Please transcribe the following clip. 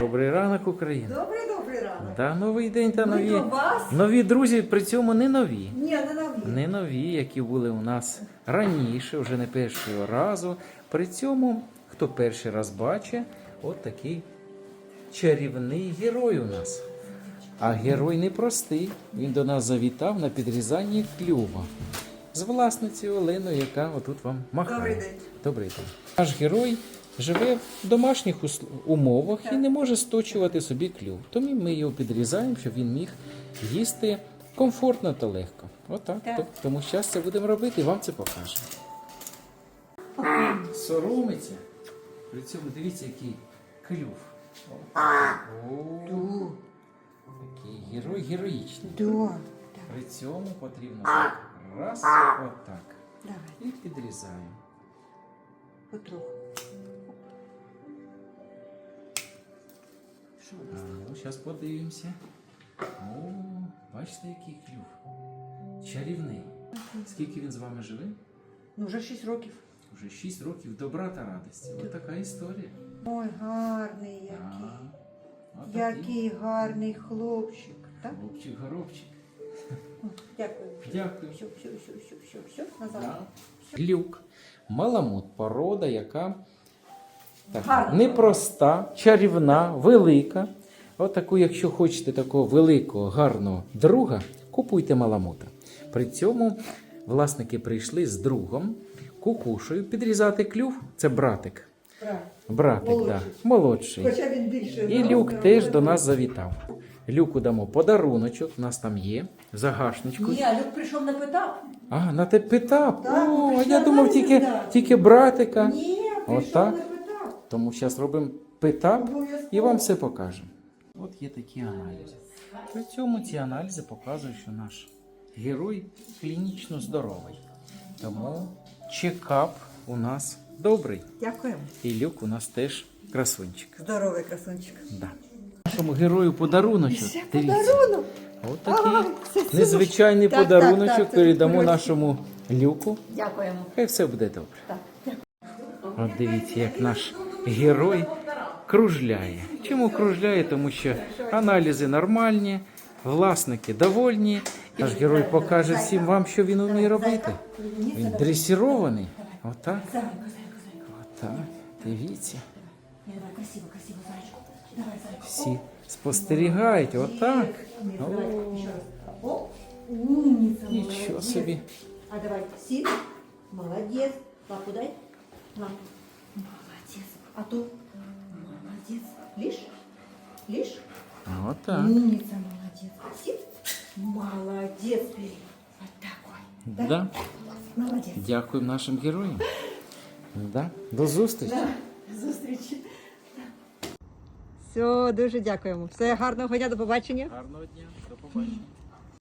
Добрий ранок, Україна. Добрий добрий ранок. Та новий день та Ми нові. до вас. Нові друзі, при цьому не нові. Ні, не нові. Не нові, які були у нас раніше, вже не першого разу. При цьому, хто перший раз бачить, от такий чарівний герой у нас. А герой непростий. Він до нас завітав на підрізанні клюва з власницею Оленою, яка отут вам махає. Добрий день. Добрий день. Наш герой живе в домашніх умовах і не може сточувати собі клюв. Тому ми його підрізаємо, щоб він міг їсти комфортно та легко. Отак. Так. Тому зараз це будемо робити і вам це покажемо. Соромиться. При цьому дивіться, який клюв. О, Такий герой героїчний. Да. При цьому потрібно раз, отак. Давай, І підрізаємо. потроху. А, ну, зараз подивимося. О, бачите, який клюв. Чарівний. Скільки він з вами живе? Ну, вже 6 років. Уже 6 років добра та радості. Ось така історія. Ой, гарний який. А, отакий Який гарний хлопчик. Так? Хлопчик, горобчик. О, Дякую. Дякую. Все, все, все, все, все, все. Назад. Да. Глюк. Маламут порода, яка так, непроста, чарівна, велика. От таку, якщо хочете такого великого, гарного друга, купуйте маламута. При цьому власники прийшли з другом, кукушею, підрізати клюв. Це братик. Братик, да, Молодший. молодший. Хоча він більше. І Люк теж до нас завітав. Люку дамо подаруночок, у нас там є, загашничку. Ні, Люк прийшов не питав. А, на те питав. Так, О, я думав тільки, тільки братика. Ні, прийшов не питав. Тому зараз робимо питап і вам все покажемо. От є такі аналізи. При цьому ці аналізи показують, що наш герой клінічно здоровий. Тому чекап у нас добрий. Дякуємо. І люк у нас теж красунчик. Здоровий красунчик. Да. Нашому герою подаруночок. Дивіться. подарунок. От такий це супер. незвичайний Так, так, подаруночок так, це передамо просто. нашому люку. Дякуємо. Хай все буде добре. Так. От дивіться, як наш герой кружляє. Чому кружляє? Тому що аналізи нормальні, власники довольні. Наш герой покаже всім вам, що він вміє робити. Він дресірований. Отак. Отак. Дивіться. Всі спостерігають. Отак. Нічого собі. А давай, сів. Молодець. Лапу дай. Молодець. А ту. Молодець. Лиш. Лиш. Отак. Умница, молодец. Сид. Молодец, Бери. Вот такой. Да. Молодец. Дякуємо нашим героям. Да. До зустрічі. До Зустрічі. Все, дуже дякуємо. Все гарного дня, до побачення. Гарного дня. До побачення.